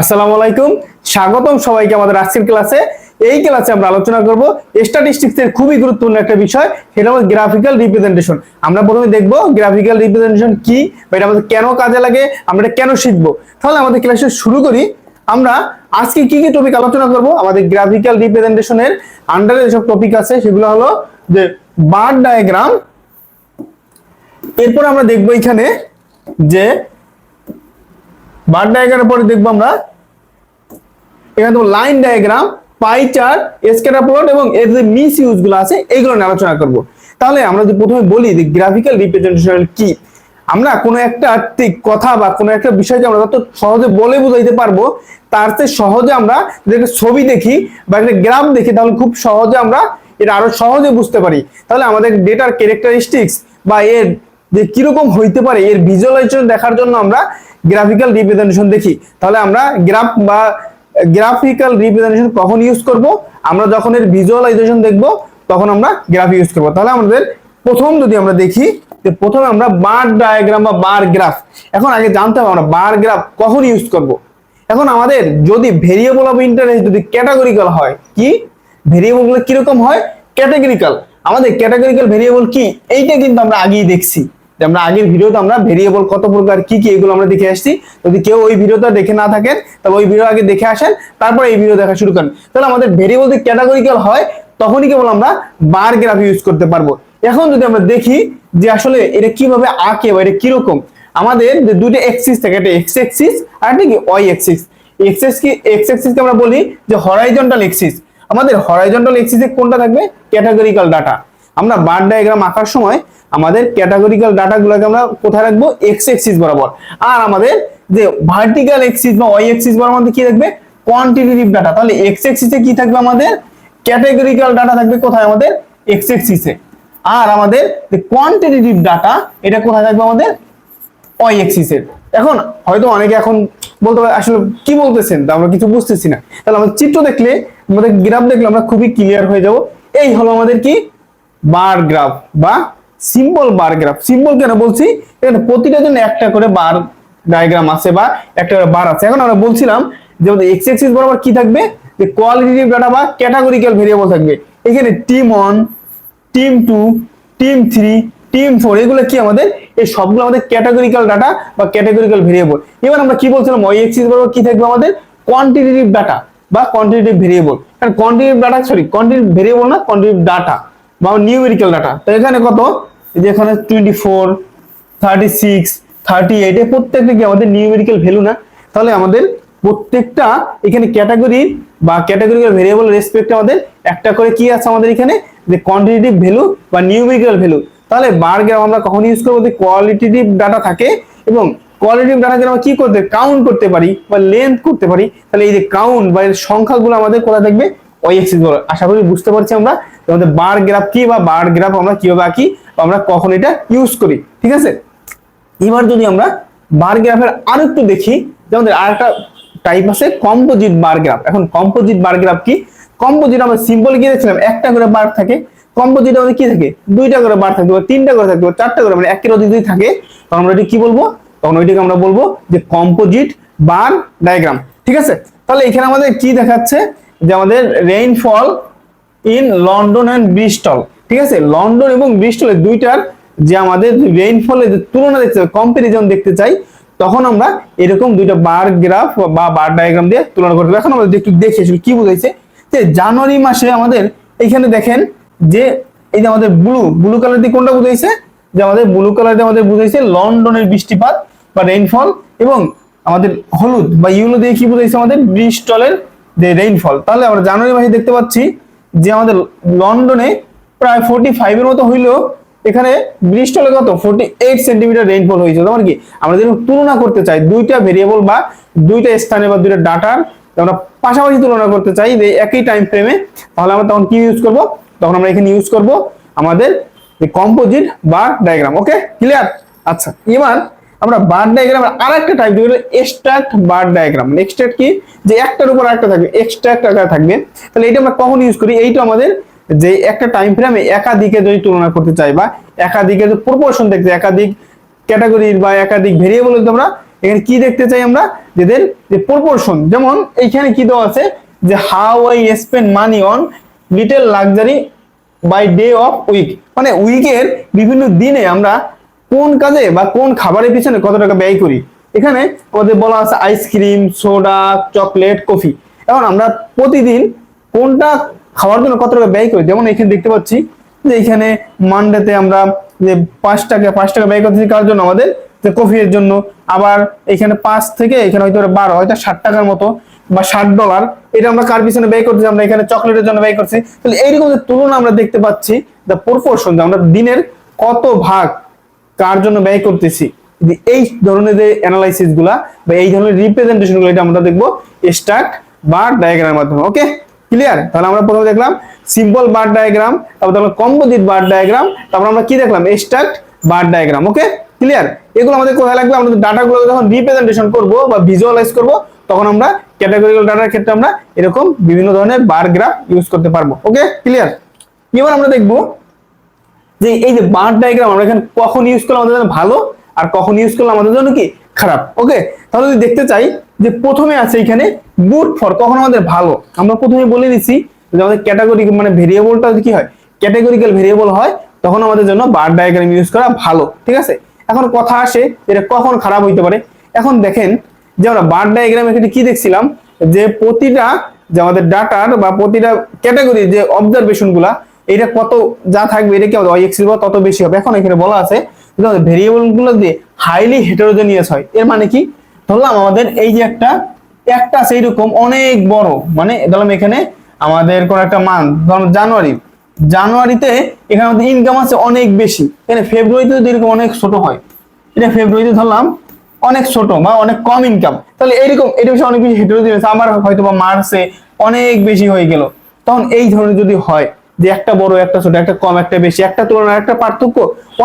আসসালামু আলাইকুম। স্বাগতম সবাইকে আমাদের আজকের ক্লাসে। এই ক্লাসে আমরা আলোচনা করব স্ট্যাটিস্টিক্স এর খুবই গুরুত্বপূর্ণ একটা বিষয়, সেটা হলো গ্রাফিক্যাল রিপ্রেজেন্টেশন আমরা প্রথমে দেখব গ্রাফিক্যাল রিপ্রেজেন্টেশন কি বা এটা আমাদের কেন কাজে লাগে, আমরা কেন শিখব। তাহলে আমাদের ক্লাসে শুরু করি। আমরা আজকে কি কি টপিক আলোচনা করব? আমাদের গ্রাফিক্যাল রিপ্রেজেন্টেশনের আন্ডারে যেসব টপিক আছে, সেগুলো হলো যে বার ডায়াগ্রাম এরপর আমরা দেখব এখানে যে বার ডায়াগ্রামের পরে দেখব আমরা। এখানে তো line diagram pie chart plot এবং এর যে মিস ইউজগুলো আছে, এইগুলো নিয়ে আলোচনা করব। তাহলে আমরা যদি প্রথমে বলি যে গ্রাফিক্যাল রিপ্রেজেন্টেশন কি, আমরা কোনো একটা কথা বা কোনো একটা বিষয়কে আমরা যত সহজে বলে বুঝাইতে পারব, তার চেয়ে সহজে আমরা যদি একটা ছবি দেখি বা একটা গ্রাফ দেখি, তাহলে খুব সহজে আমরা এটা আরও সহজে বুঝতে পারি। তাহলে আমাদের ডেটার ক্যারেক্টারিস্টিক্স বা এর যে কীরকম হইতে পারে, এর ভিজুয়ালাইজেশন দেখার জন্য আমরা গ্রাফিক্যাল রিপ্রেজেন্টেশন দেখি, তাহলে আমরা গ্রাফ বা গ্রাফিক্যাল রিপ্রেজেন্টেশন কখন ইউজ করব? আমরা যখন এর ভিজুয়ালাইজেশন দেখব, তখন আমরা গ্রাফ ইউজ করব। তাহলে আমাদের প্রথম যদি আমরা দেখি, যে প্রথমে আমরা বার ডায়াগ্রাম বা বার গ্রাফ এখন আগে জানতে হবে আমরা বার গ্রাফ কখন ইউজ করব। এখন আমাদের যদি ভেরিয়েবল অফ ইন্টারেস্ট যদি ক্যাটাগরিক্যাল হয়, কি? ভেরিয়েবলগুলো কীরকম হয়? ক্যাটাগরিক্যাল আমাদের ক্যাটাগরিক্যাল ভেরিয়েবল কি? এইটা কিন্তু আমরা আগেই দেখছি। আমরা আগের ভিডিওতে আমরা ভেরিয়েবল কত প্রকার, কি কি এগুলো আমরা দেখে আসছি। যদি কেউ ওই ভিডিওটা দেখে না থাকেন, তাহলে ওই ভিডিও আগে দেখে আসেন, তারপরে এই ভিডিও দেখা শুরু করেন। তাহলে আমাদের ভেরিয়েবল যদি ক্যাটাগরিক্যাল হয়, তখনই কেবল আমরা বার গ্রাফ ইউজ করতে পারব। এখন যদি আমরা দেখি যে আসলে এটা কীভাবে আঁকে বা এটা কীরকম, আমাদের যে দুটো এক্সিস থাকে, একটা এক্স এক্সিস আর একটা কি ওয়াই এক্সিস এক্সিস কি এক্স এক্সিসকে আমরা বলি যে হরাইজন্টাল এক্সিস আমাদের হরাইজন্টাল এক্সিসে কোনটা থাকবে? ক্যাটাগরিক্যাল ডাটা আমরা বার ডায়াগ্রাম আঁকার সময় আমাদের ক্যাটাগরিক্যাল ডাটাগুলোকে আমরা কোথায় রাখব? এক্স এক্সিস বরাবর। আর আমাদের যে ভার্টিক্যাল এক্সিস বা ওয়াই এক্সিস বরাবর আমাদের কি থাকবে? কোয়ান্টিটেটিভ ডাটা তাহলে এক্স এক্সিসে কি থাকবে আমাদের? ক্যাটাগরিক্যাল ডাটা থাকবে কোথায় আমাদের? এক্স এক্সিসে আর আমাদের যে কোয়ান্টিটেটিভ ডাটা এটা কোথায় থাকবে আমাদের? ওয়াই এক্সিসের এখন হয়তো অনেকে এখন বলতে পারে, আসলে কি বলতেছেন? আমরা কিছু বুঝতেছি না। তাহলে আমাদের চিত্র দেখলে, আমাদের গ্রাফ দেখলে আমরা খুবই ক্লিয়ার হয়ে যাব। এই হলো আমাদের কি? বার গ্রাফ বা সিম্বল বার গ্রাফ সিম্বল কেন বলছি? এখানে প্রতিটা জন্য একটা করে বার ডায়াগ্রাম আছে বা একটা করে বার আছে। এখন আমরা বলছিলাম যে এক্স এক্সিস বরাবর কি থাকবে? যে কোয়ালিটেটিভ ডাটা বা ক্যাটাগরিক্যাল ভেরিয়েবল থাকবে। এখানে team one team two team three team four এগুলো কি আমাদের? এই সবগুলো আমাদের ক্যাটাগরিক্যাল ডাটা বা ক্যাটাগরিক্যাল ভেরিয়েবল এবার আমরা কি বলছিলাম? ওয়াই এক্সিস বরাবর কি থাকবে আমাদের? কোয়ান্টিটেটিভ ডাটা বা কোয়ান্টিটেটিভ ভেরিয়েবল কারণ quantitative data sorry quantitative variable না কোয়ান্টিটেটিভ ডাটা বা নিউমেরিক্যাল ডাটা তো এখানে কত? যে এখানে twenty four thirty six thirty eight এ প্রত্যেকটা কি আমাদের নিউমেরিক্যাল ভ্যালু না? তাহলে আমাদের প্রত্যেকটা এখানে ক্যাটাগরি বা ক্যাটাগরিক্যাল ভেরিয়েবল রেসপেক্ট আমাদের একটা করে কি আছে আমাদের এখানে? যে কোয়ান্টিটেটিভ ভ্যালু বা নিউমেরিক্যাল ভ্যালু তাহলে বার গ্রাম আমরা কখন ইউজ করব? যে কোয়ালিটেটিভ ডাটা থাকে এবং কোয়ালিটিভ ডাটাকে আমরা কি করতে কাউন্ট করতে পারি বা লেন্থ করতে পারি? তাহলে এই যে কাউন্ট বা এর সংখ্যাগুলো আমাদের কোথায় থাকবে? ওই এক্সিস আশা করি বুঝতে পারছি আমরা। আমাদের বার গ্রাফ কি বা বার গ্রাফ আমরা কীভাবে আঁকি আমরা কখন এটা ইউজ করি, ঠিক আছে? এবার যদি আমরা বার গ্রাফের আরও একটু দেখি যে আমাদের আরেকটা টাইপ আছে কম্পোজিট বার গ্রাফ এখন কম্পোজিট বার গ্রাফ কি? কম্পোজিট আমরা সিম্পল কি দেখছিলাম? একটা করে বার থাকে। কম্পোজিট আমাদের কি থাকে? দুইটা করে বার থাকবে বা তিনটা করে থাকবে বা চারটা করে মানে একের অধিক যদি থাকে, তখন আমরা এটি কি বলব? তখন ওইটাকে আমরা বলব যে কম্পোজিট বার ডায়াগ্রাম ঠিক আছে? তাহলে এখানে আমাদের কি দেখাচ্ছে? যে আমাদের rainfall in London and Bristol, ঠিক আছে? লন্ডন এবং ব্রিস্টলের দুইটার যে আমাদের রেইনফলের যে তুলনা দেখতে চাই কম্পারিজন দেখতে চাই, তখন আমরা এরকম দুইটা বার গ্রাফ বা বার ডায়াগ্রাম দিয়ে তুলনা করতে এখন আমরা একটু দেখি আসলে কি বুঝাইছে? যে জানুয়ারি মাসে আমাদের এখানে দেখেন যে এই যে আমাদের ব্লু ব্লু কালার দিয়ে কোনটা বুঝাইছে? যে আমাদের ব্লু কালার দিয়ে আমাদের বুঝাইছে লন্ডনের বৃষ্টিপাত বা রেইনফল এবং আমাদের হলুদ বা ইউলো দিয়ে কি বুঝাইছে আমাদের ব্রিস্টলের যে রেইনফল তাহলে আমরা জানুয়ারি মাসে দেখতে পাচ্ছি যে আমাদের লন্ডনে প্রায় ফোর্টি ফাইভের মতো হইলেও এখানে ব্রিস্টলে কত? ফোর্টি এইট সেন্টিমিটার রেইনফল হয়েছে তখন কি, আমরা যদি তুলনা করতে চাই, দুইটা ভেরিয়েবল বা দুইটা স্থানে বা দুইটা ডাটার আমরা পাশাপাশি তুলনা করতে চাই যে একই টাইম ফ্রেমে তাহলে আমরা তখন কি ইউজ করব? তখন আমরা এখানে ইউজ করব আমাদের কম্পোজিট বা ডায়াগ্রাম ওকে ক্লিয়ার আচ্ছা এবার আমরা বার ডায়াগ্রাম আর একটা টাইপ যেগুলো এক্সট্রাক্ট বার ডায়াগ্রাম এক্সট্রাক্ট কি? যে একটার উপর আরেকটা থাকবে এক্সট্রাক্ট আকারে থাকবে। তাহলে এটা আমরা কখন ইউজ করি? এইটা আমাদের যে একটা টাইম ফ্রেমে একাধিকে যদি তুলনা করতে চাই বা একাধিকের প্রপোর্শন দেখতে একাধিক ক্যাটাগরির বা একাধিক ভেরিয়েবল আমরা এখানে কি দেখতে চাই আমরা? যেদের যে প্রপোর্শন যেমন এইখানে কি দেওয়া আছে? যে how I spend money on little luxury by day of week মানে উইকের বিভিন্ন দিনে আমরা কোন কাজে বা কোন খাবারের পিছনে কত টাকা ব্যয় করি? এখানে ওদের বলা আছে আইসক্রিম, সোডা, চকলেট, কফি। এখন আমরা প্রতিদিন কোনটা খাওয়ার জন্য কত টাকা ব্যয় করি? যেমন এখানে দেখতে পাচ্ছি যে এখানে মানডেতে আমরা যে পাঁচ টাকা পাঁচ টাকা ব্যয় করতেছি কার জন্য? আমাদের যে কফির জন্য। আবার এখানে পাঁচ থেকে এখানে হয়তো বারো, হয়তো ষাট টাকার মতো বা ষাট ডলার এটা আমরা কার পিছনে ব্যয় করতেছি? আমরা এখানে চকলেটের জন্য ব্যয় করছি। তাহলে এইরকম যে তুলনা আমরা দেখতে পাচ্ছি দ্য প্রপোর্শন আমরা দিনের কত ভাগ কার জন্য ব্যয় করতেছি? এই ধরনের যে অ্যানালাইসিসগুলা বা এই ধরনের রিপ্রেজেন্টেশনগুলো, এটা আমরা দেখব স্টার্ট বার ডায়াগ্রামের মাধ্যমে ওকে ক্লিয়ার তাহলে আমরা প্রথমে দেখলাম সিম্পল বার ডায়াগ্রাম তারপর দেখলাম কম্পোজিট বার ডায়াগ্রাম তারপর আমরা কি দেখলাম? Start bar diagram okay clear এগুলো আমাদের কোথায় লাগবে? আমরা ডাটাগুলো যখন রিপ্রেজেন্টেশন করব বা ভিজুয়ালাইজ করব, তখন আমরা ক্যাটাগরিক্যাল ডাটার ক্ষেত্রে আমরা এরকম বিভিন্ন ধরনের বার গ্রাফ ইউজ করতে পারব ওকে ক্লিয়ার এবার আমরা দেখব যে এই যে বার ডায়াগ্রাম আমরা এখানে কখন ইউজ করলে আমাদের জন্য ভালো আর কখন ইউজ করলে আমাদের জন্য কি খারাপ ওকে তাহলে যদি দেখতে চাই যে প্রথমে আছে এখানে গুড ফর কখন আমাদের ভালো? আমরা প্রথমে বলে দিচ্ছি যে আমাদের ক্যাটাগরি মানে ভেরিয়েবলটা কি হয় ক্যাটাগরিক্যাল ভেরিয়েবল হয়, তখন আমাদের জন্য বার ডায়াগ্রাম ইউজ করা ভালো, ঠিক আছে? এখন কথা আসে এটা কখন খারাপ হইতে পারে। এখন দেখেন যে আমরা বার ডায়াগ্রাম এখানে কি দেখছিলাম? যে প্রতিটা যে আমাদের ডাটার বা প্রতিটা ক্যাটাগরি যে অবজারভেশনগুলা এটা কত যা থাকবে, এটা কি আমাদের এক্সেল বা তত বেশি হবে? এখন এখানে বলা আছে যে আমাদের ভেরিয়েবলগুলো দিয়ে হাইলি হেটারোজেনিয়াস হয়, এর মানে কি? ধরলাম আমাদের এই যে একটা একটা সেই রকম অনেক বড় মানে ধরলাম এখানে আমাদের কোন একটা মান ধরলাম জানুয়ারি, জানুয়ারিতে এখানে আমাদের ইনকাম আছে অনেক বেশি, এখানে ফেব্রুয়ারিতে যদি এরকম অনেক ছোট হয় এটা ফেব্রুয়ারিতে ধরলাম অনেক ছোট বা অনেক কম ইনকাম তাহলে এরকম, এটা বিষয়ে অনেক বেশি হেটারোজেনিয়াস আমার হয়তো বা মার্চে অনেক বেশি হয়ে গেল, তখন এই ধরনের যদি হয় যে একটা বড়, একটা ছোট, একটা কম, একটা বেশি, একটা তুলনায় একটা পার্থক্য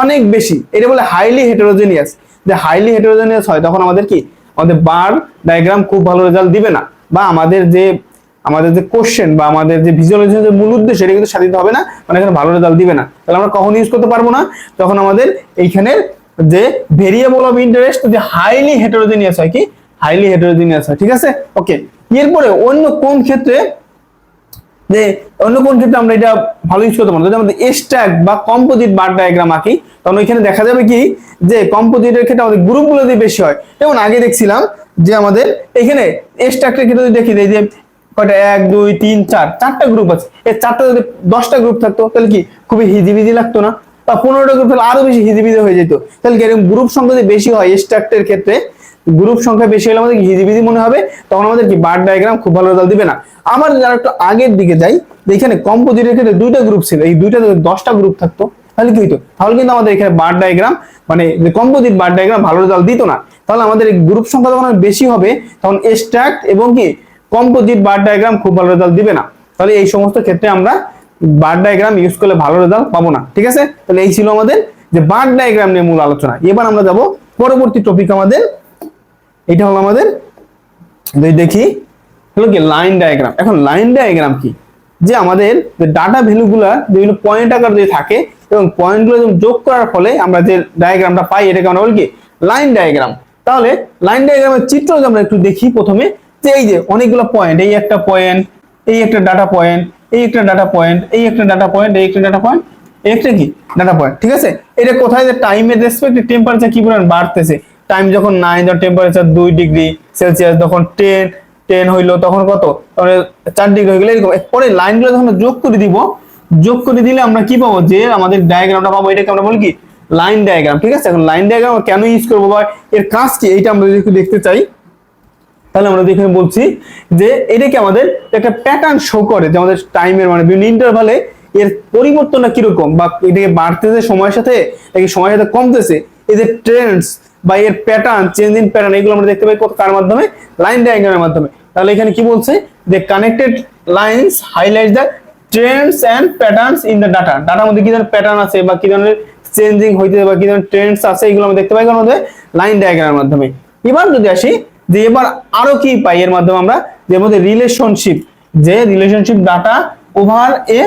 অনেক বেশি। এটা বলে হাইলি হেটারোজেনিয়াস যে হাইলি হেটারোজেনিয়াস হয়, তখন আমাদের কি? আমাদের বার ডায়াগ্রাম খুব ভালো রেজাল্ট দিবে না। বা আমাদের যে আমাদের যে কোশ্চেন বা আমাদের যে ভিজুয়ালাইজেশন যে মূল উদ্দেশ্য, এটা কিন্তু সাধিত হবে না মানে এখানে ভালো রেজাল্ট দিবে না। তাহলে আমরা কখন ইউজ করতে পারব না? তখন আমাদের এইখানে যে ভেরিয়েবল অফ ইন্টারেস্ট যে হাইলি হেটারোজেনিয়াস হয় কি? হাইলি হেটারোজেনিয়াস হয়, ঠিক আছে? ওকে এরপরে অন্য কোন ক্ষেত্রে যে অন্য কোন ক্ষেত্রে আমরা এটা ভালো ইউজ করতে পারব যদি স্ট্যাক বা কম্পোজিট বার ডায়াগ্রাম আঁকি তখন ওইখানে দেখা যাবে কি যে কম্পোজিটের ক্ষেত্রে আমাদের গ্রুপগুলো দিয়ে বেশি হয়, যেমন আগে দেখছিলাম যে আমাদের এখানে স্ট্যাকের ক্ষেত্রে যদি দেখি যে কয়টা? এক, দুই, তিন, চার, চারটা গ্রুপ আছে। এই চারটা যদি দশটা গ্রুপ থাকতো, তাহলে কি খুবই হিজিবিজি লাগতো না? বা পনেরোটা গ্রুপ তাহলে আরও বেশি হিজিবিজি হয়ে যেত। তাহলে কি এরকম গ্রুপ সংখ্যা যদি বেশি হয় স্ট্রাক্টের ক্ষেত্রে গ্রুপ সংখ্যা বেশি হলে আমাদের হিজিবিজি মনে হবে? তখন আমাদের কি বার ডায়াগ্রাম খুব ভালো রেজাল্ট দিবে না। আমার যারা একটু আগের দিকে যাই এখানে কম্পোজিটের ক্ষেত্রে দুইটা গ্রুপ ছিল। এই দুইটা দশটা গ্রুপ থাকতো, তাহলে কি হইতো? তাহলে কিন্তু আমাদের এখানে বার ডায়াগ্রাম মানে যে কম্পোজিট বার ডায়াগ্রাম ভালো রেজাল্ট দিত না। তাহলে আমাদের গ্রুপ সংখ্যা যখন বেশি হবে, তখন এক্সট্রাক্ট এবং কি কম্পোজিট বার ডায়াগ্রাম খুব ভালো রেজাল্ট দিবে না। তাহলে এই সমস্ত ক্ষেত্রে আমরা বার ডায়াগ্রাম ইউজ করলে ভালো রেজাল্ট পাবো না। ঠিক আছে? তাহলে এই ছিল আমাদের যে বার ডায়াগ্রাম নিয়ে মূল আলোচনা। এবার আমরা যাব পরবর্তী টপিক আমাদের এটা হলো আমাদের, যদি দেখি, হলো কি লাইন ডায়াগ্রাম এখন লাইন ডায়াগ্রাম কি? যে আমাদের যে ডাটা ভ্যালুগুলা বিভিন্ন পয়েন্ট আকার যদি থাকে, এবং পয়েন্টগুলো যোগ করার ফলে আমরা যে ডায়াগ্রামটা পাই, এটাকে আমরা বলি কি? লাইন ডায়াগ্রাম তাহলে লাইন ডায়াগ্রামের চিত্র যদি আমরা একটু দেখি প্রথমে, যে এই যে অনেকগুলো পয়েন্ট এই একটা পয়েন্ট এই একটা ডাটা পয়েন্ট এই একটা ডাটা পয়েন্ট এই একটা ডাটা পয়েন্ট এই একটা ডাটা পয়েন্ট এই একটা কি? ডাটা পয়েন্ট ঠিক আছে? এটা কোথায় যে টাইমের রেসপেক্টে টেম্পারেচার কি পরিমাণ বাড়তেছে? টাইম যখন নাইন যখন টেম্পারেচার দুই ডিগ্রি সেলসিয়াস যখন টেন টেন হইল, তখন কত? তখন চার ডিগ্রি হয়ে গেলে, এরকম। পরে লাইনগুলো যখন যোগ করে দিব, যোগ করে দিলে আমরা কি পাবো? যে আমাদের ডায়াগ্রামটা পাবো, এটাকে আমরা বলি কি? লাইন ডায়াগ্রাম ঠিক আছে? এখন লাইন ডায়াগ্রাম কেন ইউজ করব বা এর কাজ কি? এইটা আমরা যদি একটু দেখতে চাই, তাহলে আমরা এখানে বলছি যে এটাকে আমাদের একটা প্যাটার্ন শো করে যে আমাদের টাইমের মানে বিভিন্ন ইন্টারভালে এর পরিবর্তনটা কীরকম বা এটাকে বাড়তেছে সময়ের সাথে নাকি সময়ের সাথে কমতেছে? এই যে ট্রেন্ডস বা এর প্যাটার্ন চেঞ্জ ইন প্যাটার্ন এগুলো আমরা দেখতে পাই কার মাধ্যমে? লাইন ডায়াগ্রামের মাধ্যমে। তাহলে এখানে কি বলছে? যে connected lines highlight the trends and patterns in the data ডাটার মধ্যে কি ধরনের প্যাটার্ন আছে বা কি ধরনের চেঞ্জিং হইতে বা কি ধরনের ট্রেন্ডস আছে, এগুলো আমরা দেখতে পাই কার মধ্যে লাইন ডায়াগ্রামের মাধ্যমে। এবার যদি আসি, যে এবার আরও কি পাই এর মাধ্যমে আমরা? যে মধ্যে রিলেশনশিপ যে relationship data over a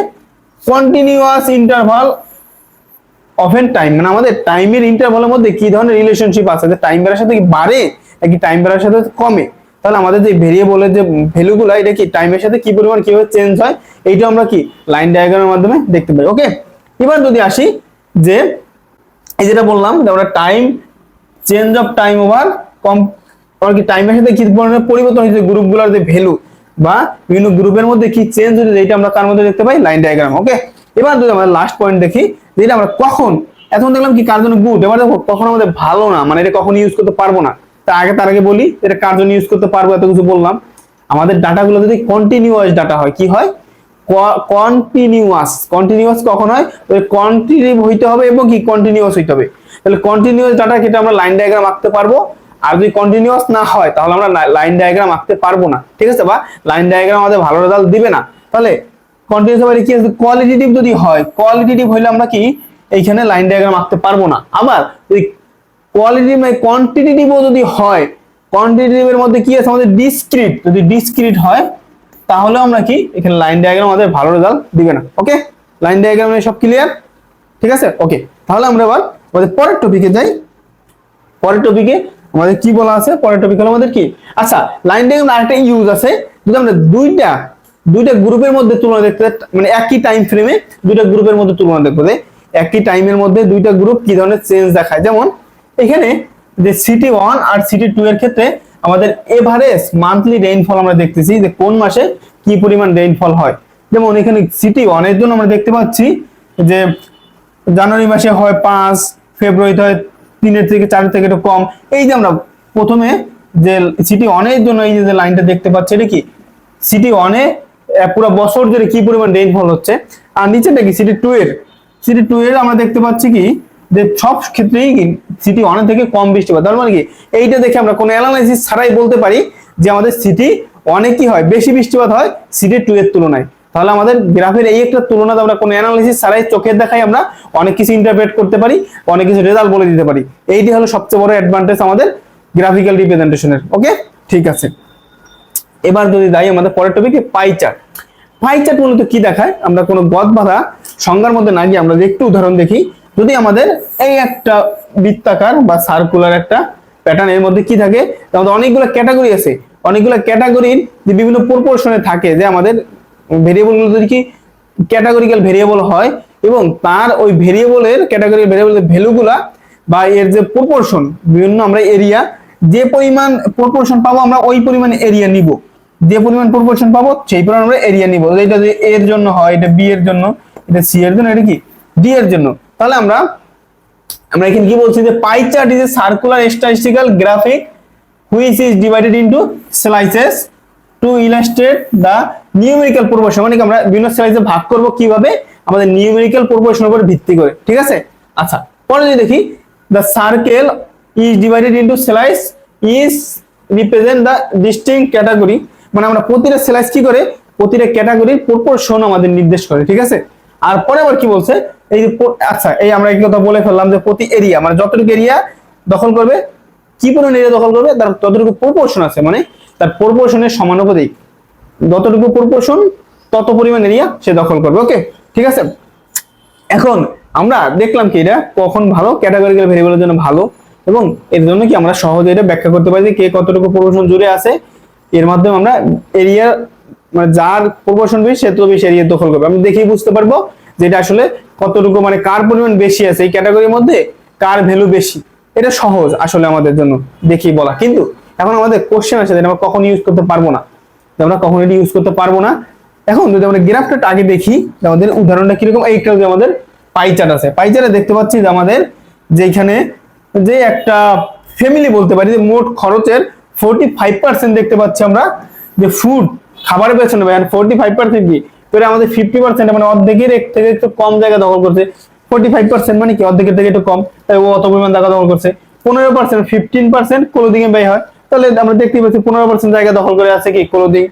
continuous interval often time মানে আমাদের টাইমের ইন্টারভালের মধ্যে কি ধরনের রিলেশনশিপ আছে? টাইম বেড়ার সাথে কি বাড়ে একই টাইম বাড়ার সাথে কমে? তাহলে আমাদের যে ভেরিয়েবলের যে ভ্যালুগুলো এটা কি টাইমের সাথে কি পরিমাণ, কীভাবে চেঞ্জ হয়? এইটা আমরা কি লাইন ডায়াগ্রামের মাধ্যমে দেখতে পাই ওকে এবার যদি আসি যে, এই যেটা বললাম যে আমরা time change of time over কম আর কি টাইমের সাথে কি ধরনের পরিবর্তন হয়েছে? গ্রুপগুলোর যে ভ্যালু বা বিভিন্ন গ্রুপের মধ্যে কি চেঞ্জ হয়েছে? এটা আমরা তার মধ্যে দেখতে পাই লাইন ডায়াগ্রাম ওকে এবার যদি আমরা লাস্ট পয়েন্ট দেখি যেটা আমরা কখন এখন দেখলাম কি কার জন্য গুড এবার দেখো কখন আমাদের ভালো না মানে এটা কখন ইউজ করতে পারব না। তা আগে তার আগে বলি, এটা কার জন্য ইউজ করতে পারব, এত কিছু বললাম। আমাদের ডাটাগুলো যদি কন্টিনিউয়াস ডাটা হয়, কি হয়? কন্টিনিউয়াস কন্টিনিউয়াস কখন হয়? কন্টিনিউ হইতে হবে এবং কি কন্টিনিউয়াস হইতে হবে। তাহলে কন্টিনিউয়াস ডাটা কেটে আমরা লাইন ডায়াগ্রাম আঁকতে পারব। আর যদি কন্টিনিউয়াস না হয়, তাহলে আমরা লাইন ডায়াগ্রাম আঁকতে পারব না। ঠিক আছে বা? লাইন ডায়াগ্রাম আমাদের ভালো রেজাল্ট দিবে না। তাহলে কন্টিনিউয়াস মানে কি কোয়ালিটেটিভ যদি হয় কোয়ালিটেটিভ হইলে আমরা কি এইখানে লাইন ডায়াগ্রাম আঁকতে পারব না। আবার যদি কোয়ালিটি মানে কোয়ান্টিটেটিভও যদি হয় কোয়ান্টিটেটিভের মধ্যে কি আছে? আমাদের ডিসক্রিট যদি ডিসক্রিট হয় তাহলে আমরা কি এখানে লাইন ডায়াগ্রাম আমাদের ভালো রেজাল্ট দিবে না। ওকে লাইন ডায়াগ্রামে সব ক্লিয়ার ঠিক আছে? ওকে তাহলে আমরা এবার আমাদের পরের টপিকে যাই। পরের টপিকে আমাদের কি বলা আছে? পরের টপিক হলো আমাদের কি? আচ্ছা লাইন ডায়াগ্রাম আরেকটা ইউজ আছে। যদি আমরা দুইটা দুইটা গ্রুপের মধ্যে তুলনা দেখতে মানে একই টাইম ফ্রেমে দুইটা গ্রুপের মধ্যে তুলনা দেখতে একই টাইমের মধ্যে দুইটা গ্রুপ কি ধরনের চেঞ্জ দেখায়? যেমন, এখানে যে সিটি ওয়ান আর সিটি টু এর ক্ষেত্রে আমাদের এভারেজ মান্থলি রেইনফল আমরা দেখতেছি যে কোন মাসে কি পরিমাণ রেইনফল হয়। যেমন, এখানে সিটি ওয়ানের জন্য আমরা দেখতে পাচ্ছি যে জানুয়ারি মাসে হয় পাঁচ, ফেব্রুয়ারিতে হয় তিনের থেকে চারের থেকে একটু কম। এই যে আমরা প্রথমে যে সিটি ওয়ানের জন্য এই যে লাইনটা দেখতে পাচ্ছি, এটা কি? সিটি ওয়ানে পুরো বছর ধরে কি পরিমাণ রেইনফল হচ্ছে? আর নিচেটা কি? সিটি টু এর? সিটি টু এর আমরা দেখতে পাচ্ছি কি? যে সব ক্ষেত্রেই সিটি ওয়ানের থেকে কম বৃষ্টিপাত তার মানে কি? এইটা দেখে আমরা কোনো অ্যানালাইসিস ছাড়াই বলতে পারি যে আমাদের সিটি অনেক কি হয়? বেশি বৃষ্টিপাত হয় সিটি টু এর তুলনায়। তাহলে আমাদের গ্রাফের এই একটা তুলনাতে আমরা কোনো অ্যানালাইসিস ছাড়াই চোখের দেখাই আমরা অনেক কিছু ইন্টারপ্রেট করতে পারি, অনেক কিছু রেজাল্ট বলে দিতে পারি। এইটি হলো সবচেয়ে বড় অ্যাডভান্টেজ আমাদের গ্রাফিক্যাল রিপ্রেজেন্টেশনের ওকে ঠিক আছে। এবার যদি যাই আমাদের পরের টপিকে পাই চার্ট পাই চার্ট মূলত কি দেখায়? আমরা কোনো গদ বাঁধা সংজ্ঞার মধ্যে না গিয়ে আমরা একটু উদাহরণ দেখি, যদি আমাদের এই একটা বৃত্তাকার বা সার্কুলার একটা প্যাটার্ন এর মধ্যে কি থাকে? আমাদের অনেকগুলো ক্যাটাগরি আছে। অনেকগুলো ক্যাটাগরির যে বিভিন্ন প্রপোর্শনে থাকে, যে আমাদের ভেরিয়েবলগুলো যদি কি? ক্যাটাগরিক্যাল ভেরিয়েবল হয় এবং তার ওই ভেরিয়েবলের ক্যাটাগরি ভেরিয়েবলের ভ্যালুগুলা বা এর যে প্রপোর্শন বিভিন্ন আমরা এরিয়া যে পরিমাণ প্রপোর্শন পাবো আমরা ওই পরিমাণ এরিয়া নিব। যে পরিমাণ প্রপোর্শন পাবো, সেই পরিমাণ আমরা এরিয়া নিব। এটা যদি এর জন্য হয়, এটা বি এর জন্য, এটা সি এর জন্য, এটা কি? ডি এর জন্য। তাহলে আমরা আমরা এখানে কি বলছি যে pie chart is a circular statistical graphic which is divided into slices to illustrate the numerical proportion মানে আমরা বিভিন্ন স্লাইসে ভাগ করব কীভাবে? আমাদের নিউমেরিক্যাল প্রপোর্শন উপর ভিত্তি করে। ঠিক আছে? আচ্ছা পরে যদি দেখি the circle is divided into slice is represent the distinct category মানে আমরা প্রতিটা স্লাইস কি করে? প্রতিটা ক্যাটাগরির প্রপোর্শন আমাদের নির্দেশ করে, ঠিক আছে? আর পরে আবার কি বলছে? এই আচ্ছা এই আমরা এই কথা বলে ফেললাম যে প্রতি এরিয়া মানে যতটুকু এরিয়া দখল করবে, কি পরিমাণ এরিয়া দখল করবে, তার ততটুকু প্রপোর্শন আছে মানে তার প্রপোর্শনের সমানুপাতিক। যতটুকু প্রপোর্শন তত পরিমাণ এরিয়া সে দখল করবে ওকে ঠিক আছে? এখন আমরা দেখলাম কি এটা, কখন ভালো ক্যাটাগরিক্যাল ভেরিয়েবলের জন্য ভালো, এবং এর জন্য কি আমরা সহজে এটা ব্যাখ্যা করতে পারি যে কে কতটুকু প্রপোর্শন জুড়ে আছে এর মাধ্যমে আমরা এরিয়া মানে যার প্রপোর্শন বেশি, সে তো বেশি এরিয়া দখল করবে। আমি দেখেই বুঝতে পারব যে এটা আসলে কতটুকু মানে কার পরিমাণ বেশি আছে এই ক্যাটাগরির মধ্যে, কার ভ্যালু বেশি। এটা সহজ আসলে আমাদের জন্য দেখি বলা। কিন্তু এখন আমাদের কোশ্চেন আছে যেটা আমরা কখন ইউজ করতে পারব না। আমরা কখন এটি ইউজ করতে পারব না। এখন যদি আমরা গ্রাফটা আগে দেখি আমাদের উদাহরণটা কীরকম, এইটা যে আমাদের পাইচার আছে। পাই চার্টে দেখতে পাচ্ছি যে আমাদের যেখানে যে একটা ফ্যামিলি বলতে পারি, যে মোট খরচের ফোর্টি ফাইভ পার্সেন্ট দেখতে পাচ্ছি আমরা যে ফুড খাবারের পেছনে ভাই ফোর্টি ফাইভ পার্সেন্ট কি? তো এটা আমাদের ফিফটি পার্সেন্ট মানে অর্ধেকের এক থেকে একটু কম জায়গা দখল করছে। ফোর্টি ফাইভ পার্সেন্ট মানে কি? অর্ধেকের থেকে একটু কম। তাই ও অত পরিমাণ জায়গা দখল করছে। পনেরো পার্সেন্ট ফিফটিন পার্সেন্ট ক্লোদিং এ ব্যয় হয়। তাহলে আমরা দেখতে পাচ্ছি পনেরো পার্সেন্ট জায়গা দখল করে আছে কি? ক্লোদিং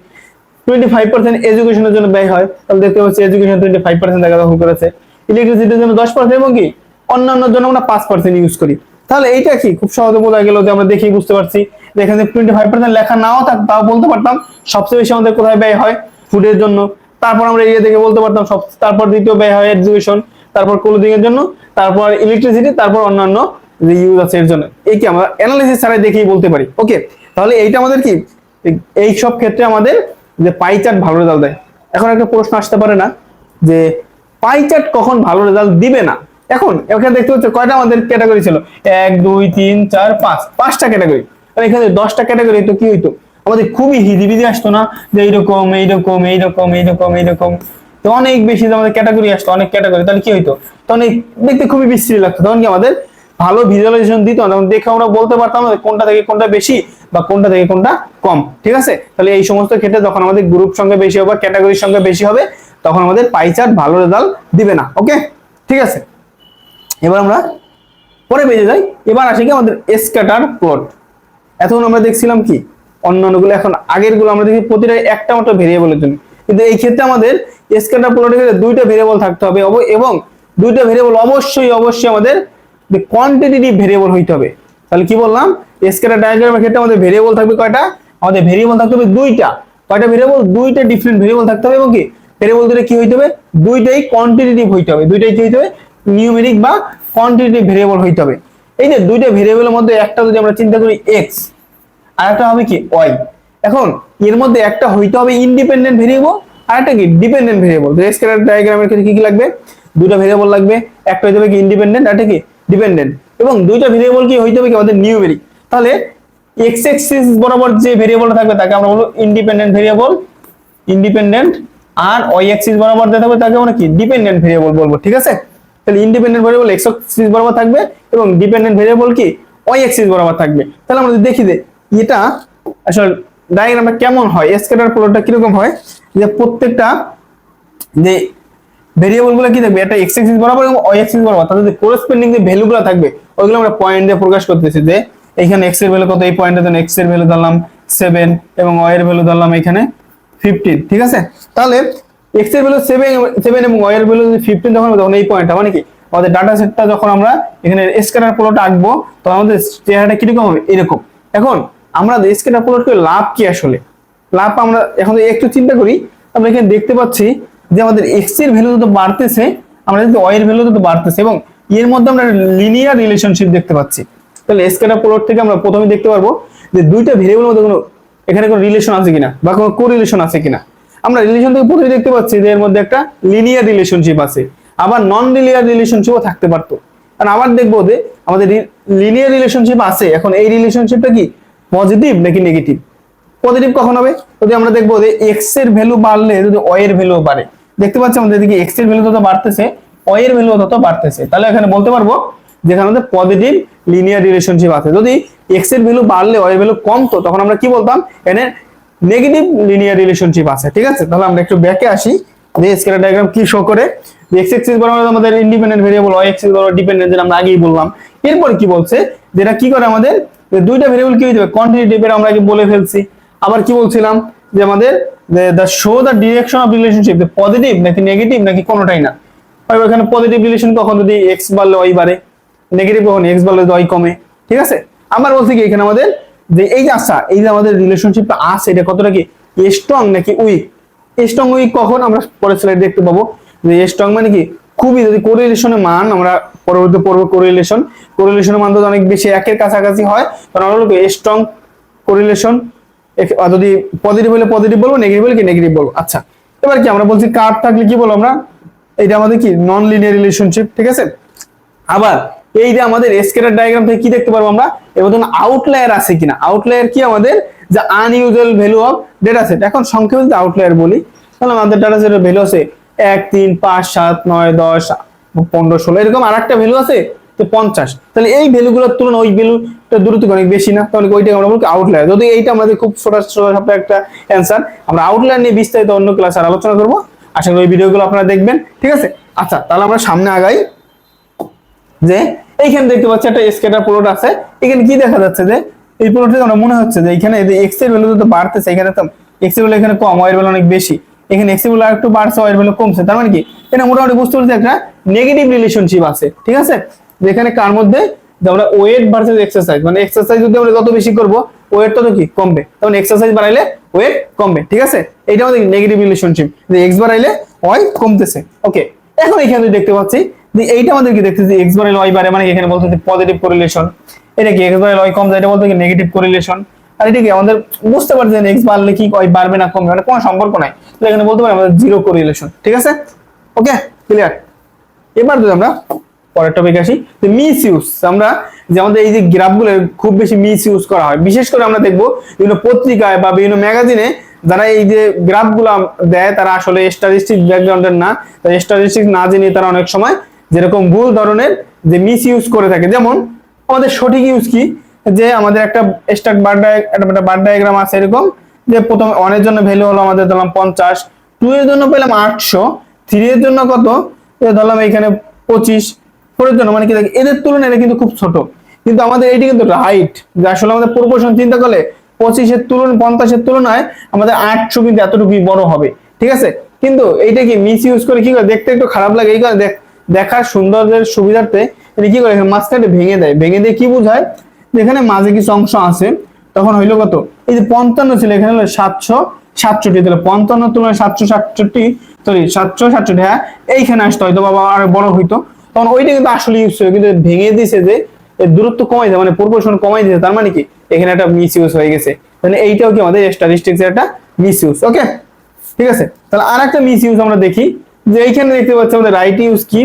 টোয়েন্টি ফাইভ পার্সেন্ট এডুকেশনের জন্য ব্যয় হয়। তাহলে দেখতে পাচ্ছি এডুকেশন টোয়েন্টি ফাইভ পার্সেন্ট জায়গা দখল করেছে। ইলেকট্রিসিটির জন্য দশ পার্সেন্ট এবং কি? অন্যান্য জন্য আমরা পাঁচ পার্সেন্ট ইউজ করি। তাহলে এইটা কি? খুব সহজে বোঝা গেল যে আমরা দেখেই বুঝতে পারছি যে এখানে টোয়েন্টি ফাইভ পার্সেন্ট লেখা নাও থাক, তাও বলতে পারতাম সবচেয়ে বেশি আমাদের কোথায় ব্যয় হয়? ফুডের জন্য। তারপর আমরা এরিয়া থেকে বলতে পারতাম সব, তারপর দ্বিতীয় ব্যয় হয় এডুকেশন তারপর ক্লোদিং এর জন্য, তারপর ইলেকট্রিসিটি তারপর অন্যান্য যে ইউজ আছে এর জন্য। এই কি আমরা অ্যানালাইসিস ছাড়াই দেখেই বলতে পারি। ওকে তাহলে এইটা আমাদের কি? এই সব ক্ষেত্রে আমাদের যে পাই চার্ট ভালো রেজাল্ট দেয়। এখন একটা প্রশ্ন আসতে পারে না যে পাই চার্ট কখন ভালো রেজাল্ট দিবে না? এখন, এখানে দেখতে পাচ্ছ কয়টা আমাদের ক্যাটাগরি ছিল? এক, দুই, তিন, চার, পাঁচ। পাঁচটা ক্যাটাগরি আর এখানে দশটা ক্যাটাগরি তো কি হইতো? আমাদের খুবই হিদিবিদি আসতো না? যে এইরকম এইরকম এইরকম এইরকম এইরকম। তো অনেক বেশি আমাদের ক্যাটাগরি আসতো, অনেক ক্যাটাগরি তাহলে কি হইতো? তখন দেখতে খুবই বিশ্রী লাগতো। তখন কি আমাদের ভালো ভিজুয়ালাইজেশন দিত না? দেখে আমরা বলতে পারতাম কোনটা থেকে কোনটা বেশি বা কোনটা থেকে কোনটা কম। ঠিক আছে? তাহলে এই সমস্ত ক্ষেত্রে যখন আমাদের গ্রুপ সংখ্যা বেশি হবে ক্যাটাগরির সংখ্যা বেশি হবে, তখন আমাদের পাই চার্ট ভালো রেজাল্ট দিবে না। ওকে ঠিক আছে? এবার আমরা পরে বেজে যাই। এবার আসি কি আমাদের স্ক্যাটার প্লট এতক্ষণ আমরা দেখছিলাম কি, অন্যান্যগুলো এখন আগেরগুলো আমরা দেখি প্রতিটা একটা মাত্র ভেরিয়েবলের জন্য। কিন্তু এই ক্ষেত্রে আমাদের স্ক্যাটার প্লটের ক্ষেত্রে দুইটা ভেরিয়েবল থাকতে হবে এবং দুইটা ভেরিয়েবল অবশ্যই অবশ্যই আমাদের কোয়ান্টিটেটিভ ভেরিয়েবল হইতে হবে। তাহলে কি বললাম? স্ক্যাটার ডায়াগ্রামের ক্ষেত্রে আমাদের ভেরিয়েবল থাকবে কয়টা? আমাদের ভেরিয়েবল থাকতে হবে দুইটা। কয়টা ভেরিয়েবল দুইটা ডিফারেন্ট ভেরিয়েবল থাকতে হবে এবং কি? ভেরিয়েবল দুটো কি হইতে হবে? দুইটাই কোয়ান্টিটেটিভ হইতে হবে। দুইটাই কি হইতে হবে? নিউমেরিক বা কোয়ান্টিটেটিভ ভেরিয়েবল হইতে হবে। এই যে দুইটা ভেরিয়েবলের মধ্যে একটা যদি আমরা চিন্তা করি এক্স আর একটা হবে কি ওয়াই এখন এর মধ্যে একটা হইতে হবে ইন্ডিপেন্ডেন্ট ভেরিয়েবল আর একটা কি ডিপেন্ডেন্ট ভেরিয়েবল তো স্কেলার ডায়াগ্রামের ক্ষেত্রে কি কি লাগবে? দুটো ভেরিয়েবল লাগবে। একটা হইতে হবে কি ইন্ডিপেন্ডেন্ট আর একটা কি ডিপেন্ডেন্ট এবং দুইটা ভেরিয়েবল কি হইতে হবে কি আমাদের নিউমেরিক তাহলে এক্স এক্সিস বরাবর যে ভেরিয়েবলটা থাকবে, তাকে আমরা বলব ইন্ডিপেন্ডেন্ট ভেরিয়েবল ইন্ডিপেন্ডেন্ট আর ওয়াই অ্যাক্সিস বরাবর যেটা থাকবে, তাকে আমরা কি ডিপেন্ডেন্ট ভেরিয়েবল বলব, ঠিক আছে? তাহলে ইন্ডিপেন্ডেন্ট ভেরিয়েবল এক্স অ্যাক্সিস বরাবর থাকবে এবং ডিপেন্ডেন্ট ভেরিয়েবল কি? ওয়াই অ্যাক্সিস বরাবর থাকবে। তাহলে আমরা যদি দেখি যে এটা আসলে ডায়াগ্রামটা কেমন হয়? স্কেটার প্লটটা কীরকম হয়? যে প্রত্যেকটা যে ভেরিয়েবলগুলো কি থাকবে? একটা এক্স অ্যাক্সিস বরাবর এবং ওয়াই অ্যাক্সিস বরাবর। তাহলে যে করেসপন্ডিং যে ভ্যালু গুলো থাকবে, ওইগুলো আমরা পয়েন্ট দিয়ে প্রকাশ করতেছি যে এখানে এক্সের ভ্যালু কত? এই পয়েন্টে দেন এক্সের ভ্যালু ধরলাম সেভেন এবং ওয়াই এর ভ্যালু ধরলাম এখানে ফিফটিন ঠিক আছে? তাহলে এক্সের ভ্যালু সেভেন সেভেন এবং ওয়াই এর ভ্যালু ফিফটিন হবে তখন এই পয়েন্টটা মানে কি? আমাদের ডাটা সেটটা যখন আমরা এখানে স্ক্যানার প্লট আঁকবো, তখন আমাদের চেহারাটা কীরকম হবে? এরকম। এখন আমরা স্ক্যানার প্লট করে লাভ কি আসলে? লাভ আমরা এখন একটু চিন্তা করি, আমরা এখানে দেখতে পাচ্ছি যে আমাদের এক্সের ভ্যালু যত বাড়তেছে, আমরা যদি ওয়াই এর ভ্যালু তত বাড়তেছে এবং এর মধ্যে আমরা লিনিয়ার রিলেশনশিপ দেখতে পাচ্ছি। তাহলে স্ক্যাটার প্লট থেকে আমরা প্রথমে দেখতে পারব যে দুইটা ভেরিয়েবলের মধ্যে কোনো, এখানে কোনো রিলেশন আছে কিনা বা কোনো কোরিলেশন আছে কিনা। আমরা রিলেশন থেকে প্রথমে দেখতে পাচ্ছি যে এর মধ্যে একটা লিনিয়ার রিলেশনশিপ আছে। আবার নন লিনিয়ার রিলেশনশিপও থাকতে পারতো। আর আবার দেখব যে আমাদের লিনিয়ার রিলেশনশিপ আছে। এখন এই রিলেশনশিপটা কি? পজিটিভ নাকি নেগেটিভ পজিটিভ কখন হবে? যদি আমরা দেখব যে এক্সের ভ্যালু বাড়লে যদি ওয়াই এর ভ্যালু বাড়ে। দেখতে পাচ্ছি আমাদের দিকে এক্সের ভ্যালু তত বাড়তেছে ওয়াই এর ভ্যালু তত বাড়তেছে। তাহলে এখানে বলতে পারব যেখানে আমাদের পজিটিভ লিনিয়ার রিলেশনশিপ আছে। যদি এক্সের ভ্যালু বাড়লে ওয়াই এর ভ্যালু কমতো, তখন আমরা কি বলতাম? এখানে নেগেটিভ লিনিয়ার রিলেশনশিপ আছে, ঠিক আছে? তাহলে আমরা একটু ব্যাকে আসি। যে স্কেলার ডায়াগ্রাম কি শো করে? এক্স এক্সিস বরাবর আমাদের ইন্ডিপেন্ডেন্ট ভেরিয়েবল ওয়াই এক্সিস বরাবর ডিপেন্ডেন্ট যেটা আমরা আগেই বললাম। এরপর কি বলছে? যেটা কি করে আমাদের? দুইটা ভেরিয়েবল কি হয়ে যাবে? কন্টিনিউটিভ এর আমরা আগে বলে ফেলছি। আবার কি বলছিলাম? যে আমাদের the show the direction of relationship positive নাকি নেগেটিভ নাকি কোনোটাই না। এখানে পজিটিভ রিলেশন কখন যদি এক্স বাড়লে ওয়াই বাড়ে? নেগেটিভ কখন এক্স বাড়লে ওয়াই কমে? ঠিক আছে? আমার বলছি কি, এখানে আমাদের যে এই যে আশা এই যে আমাদের রিলেশনশিপটা আছে, এটা কতটা কি স্ট্রং নাকি উইক স্ট্রং উইক কখন আমরা পরের স্লাইড দেখতে পাবো? যে স্ট্রং মানে কি? খুবই যদি কোরিলেশনের মান আমরা পরবর্তী পড়ব কোরিলেশন কোরিলেশনের মান যদি অনেক বেশি একের কাছাকাছি হয় তখন আমরা বলব স্ট্রং কোরিলেশন যদি পজিটিভ হলে পজিটিভ বলব নেগেটিভ হলে কি নেগেটিভ বলব? আচ্ছা এবার কি আমরা বলছি কার্ভ থাকলে কি বলব আমরা? এটা আমাদের কি নন লিনিয়ার রিলেশনশিপ ঠিক আছে? আবার এই যে আমাদের স্কেটার ডায়াগ্রাম থেকে কি দেখতে পারব আমরা? এবার ধরুন আউটলায়ার আছে কিনা? আউটলায়ার কি আমাদের? যে unusual value of data set এখন সংক্ষেপে যদি আউটলায়ার বলি। তাহলে আমাদের ডাটা সেটের ভ্যালু আছে এক, তিন, পাঁচ, সাত, নয়, দশ, পনেরো, ষোলো, এরকম আর একটা ভ্যালু আছে তো পঞ্চাশ। তাহলে এই ভ্যালুগুলোর তুলনায় ওই ভ্যালুটা দূরত্ব অনেক বেশি না। তাহলে ওইটাকে আমরা বলি আউটলায়ার যদি এইটা আমাদের খুব ছোট ছোট একটা অ্যান্সার আমরা আউটলায়ার নিয়ে বিস্তারিত অন্য ক্লাসে আলোচনা করব। আশা করি ওই ভিডিওগুলো আপনারা দেখবেন। ঠিক আছে? আচ্ছা তাহলে আমরা সামনে আগাই। যে এইখানে দেখতে পাচ্ছি একটা স্কেটার প্লট আছে। এখানে কি দেখা যাচ্ছে যে এই প্লট থেকে আমরা মনে হচ্ছে যে এখানে এক্সের ভ্যালু তো বাড়তেছে, এখানে তো এক্সের ভ্যালু এখানে কম ওয়াই এর ভ্যালু অনেক বেশি। এখানে এক্সের ভ্যালু একটু বাড়ছে ওয়াই এর ভ্যালু কমছে। তার মানে কি? এটা মোটামুটি বুঝতে পারছি একটা নেগেটিভ রিলেশনশিপ আছে, ঠিক আছে? যেখানে কার মধ্যে? আমরা ওয়েট ভার্সেস এক্সারসাইজ মানে এক্সারসাইজ যদি আমরা যত বেশি করব ওয়েট তত কি? কমবে। তখন এক্সারসাইজ বাড়াইলে ওয়েট কমবে, ঠিক আছে? এটা আমাদের নেগেটিভ রিলেশনশিপ যে এক্স বাড়াইলে ওয়াই কমতেছে। ওকে এখন এখানে দেখতে পাচ্ছি এইটা আমাদের কি দেখতেছি এক্স বারে ওয়াই বারে মানে এখানে বলতে পজিটিভ কোরিলেশন এটা কি এক্স বারে ওয়াই কম যায়? এটা বলতে কি নেগেটিভ কোরিলেশন আর এটা কি আমাদের বুঝতে পারছেন এক্স বাড়লে কি ওয়াই বাড়বে না কমবে? মানে কোনো সম্পর্ক নাই। তাহলে এখানে বলতে পারি আমাদের জিরো কোরিলেশন ঠিক আছে? ওকে ক্লিয়ার এবার যদি আমরা পরের টপিক আসি মিস ইউজ আমরা যে আমাদের এই যে গ্রাফগুলো খুব বেশি মিস ইউজ করা হয়। বিশেষ করে আমরা দেখব বিভিন্ন পত্রিকায় বা বিভিন্ন ম্যাগাজিনে যারা এই যে গ্রাফগুলো দেয়, তারা আসলে স্ট্যাটিস্টিক ব্যাকগ্রাউন্ডের না। স্ট্যাটিস্টিক না জেনে তারা অনেক সময় যেরকম ভুল ধরনের যে মিস ইউজ করে থাকে। যেমন, আমাদের সঠিক ইউজ কি? যে আমাদের একটা স্টার্ট বার একটা বার ডায়াগ্রাম আছে এরকম, যে প্রথম ওয়ানের জন্য ভ্যালু হলো আমাদের ধরলাম পঞ্চাশ টু এর জন্য পেলাম আটশো থ্রি এর জন্য কত? ধরলাম এখানে পঁচিশ ফোর এর জন্য মানে কি, দেখে, এদের তুলনায় এটা কিন্তু খুব ছোট। কিন্তু আমাদের এটি কিন্তু রাইট যে আসলে আমাদের প্রপোর্শন চিন্তা করলে পঁচিশের তুলনায় পঞ্চাশের তুলনায় আমাদের আটশো কিন্তু এতটুকুই বড় হবে। ঠিক আছে? কিন্তু এইটা কি মিস ইউজ করে কি করে? দেখতে একটু খারাপ লাগে, এই কারণে দেখ- দেখার সৌন্দর্যের সুবিধার্থে এটা কি করে মাঝখানে ভেঙে দেয়? ভেঙে দিয়ে কি বোঝায়? যেখানে মাঝে কিছু অংশ আছে, তখন হইল কত? এই যে পঞ্চান্ন ছিল, এখানে হলো সাতশো সাতষট্টি, তাহলে পঞ্চান্ন তুলনায় সাতশো সাতষট্টি সরি সাতশো সাতষট্টি হ্যাঁ এইখানে আসতো, হয়তো বাবা আর বড় হইতো। তখন ওইটা কিন্তু আসলে ইউজ হয়ে, কিন্তু ভেঙে দিছে যে দূরত্ব কমাই দেয় মানে প্রপোর্শন কমাই দিয়েছে তার মানে কি? এখানে একটা মিস ইউজ হয়ে গেছে। মানে এইটাও কি আমাদের স্ট্যাটিস্টিক্স এর একটা মিস ইউজ ওকে ঠিক আছে? তাহলে আর একটা মিস ইউজ আমরা দেখি, যে এইখানে দেখতে পাচ্ছি আমাদের রাইট ইউজ কি?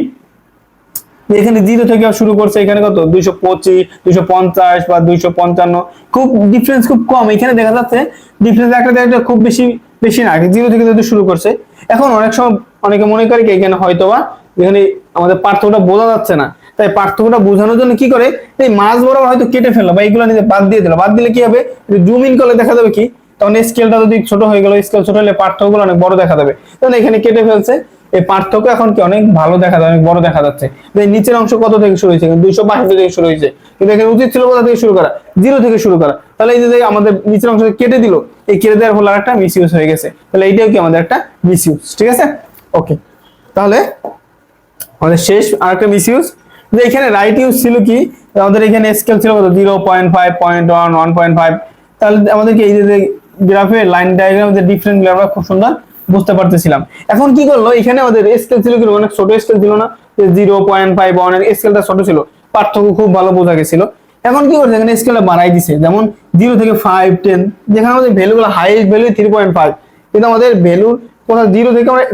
এখানে জিরো থেকে শুরু করছে, এখানে কত? দুইশো পঁচিশ, দুইশো পঞ্চাশ বা দুইশো পঞ্চান্ন। খুব ডিফারেন্স খুব কম। এখানে দেখা যাচ্ছে ডিফারেন্স একটা একটা খুব বেশি বেশি না। জিরো থেকে যদি শুরু করছে, এখন অনেক সময় অনেকে মনে করে কি এখানে হয়তোবা এখানে আমাদের পার্থক্যটা বোঝা যাচ্ছে না। তাই পার্থক্যটা বোঝানোর জন্য কি করে? এই মাছ বরাবর হয়তো কেটে ফেলল বা এইগুলো নিজে বাদ দিয়ে দিল। বাদ দিলে কি হবে? জুম ইন করলে দেখা যাবে কি? তখন স্কেলটা যদি ছোট হয়ে গেল স্কেল ছোট হলে পার্থক্যগুলো অনেক বড় দেখা যাবে। তখন এখানে কেটে ফেলছে। এই পার্থক্য এখন কি অনেক ভালো দেখা যায়, অনেক বড় দেখা যাচ্ছে। নিচের অংশ কত থেকে শুরু হয়েছে? দুইশো বাষট্টি থেকে শুরু হয়েছে। কিন্তু এখানে উচিত ছিল কোথা থেকে শুরু করা? জিরো থেকে শুরু করা। তাহলে এই যে আমাদের নিচের অংশ কেটে দিল, এই কেটে দেওয়ার ফলে একটা মিস ইউজ হয়ে গেছে। তাহলে এইটাও কি আমাদের একটা মিস ইউজ ঠিক আছে? ওকে তাহলে আমাদের শেষ আরেকটা মিস ইউজ যে এখানে রাইট ইউজ ছিল কি? আমাদের এখানে স্কেল ছিল কত? Zero point five point one one point five তাহলে আমাদেরকে এই যে গ্রাফে লাইন ডায়াগ্রাম যে ডিফারেন্ট আমরা খুব সুন্দর বুঝতে পারতেছিলাম। এখন কি করল? এখানে আমাদের স্কেল ছিল কি অনেক ছোট স্কেল ছিল না? জিরো পয়েন্ট ফাইভ ওয়ানের স্কেলটা ছোট ছিল। পার্থক্য খুব ভালো বোঝা গেছিল। এখন কি করছে? এখানে স্কেলটা বাড়াই দিছে। যেমন জিরো থেকে ফাইভ টেন যেখানে আমাদের ভ্যালুগুলো highest value three point five কিন্তু আমাদের ভ্যালুর কোথাও জিরো থেকে আমরা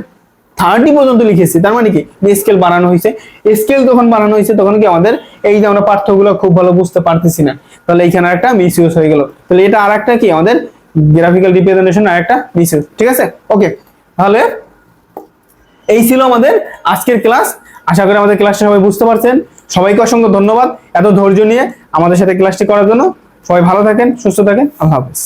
থার্টি পর্যন্ত লিখেছি। তার মানে কি? স্কেল বানানো হয়েছে। স্কেল যখন বানানো হয়েছে, তখন কি আমাদের এই যে আমরা পার্থক্যগুলো খুব ভালো বুঝতে পারতেছি না। তাহলে এইখানে একটা মিস ইউজ হয়ে গেল। তাহলে এটা আর একটা কি? আমাদের গ্রাফিক্যাল রিপ্রেজেন্টেশন আর একটা মিস ঠিক আছে? ওকে তাহলে এই ছিল আমাদের আজকের ক্লাস আশা করি আমাদের ক্লাসটা সবাই বুঝতে পারছেন। সবাইকে অসংখ্য ধন্যবাদ। এত ধৈর্য নিয়ে আমাদের সাথে ক্লাসটি করার জন্য। সবাই ভালো থাকেন, সুস্থ থাকেন। আল্লাহ হাফেজ।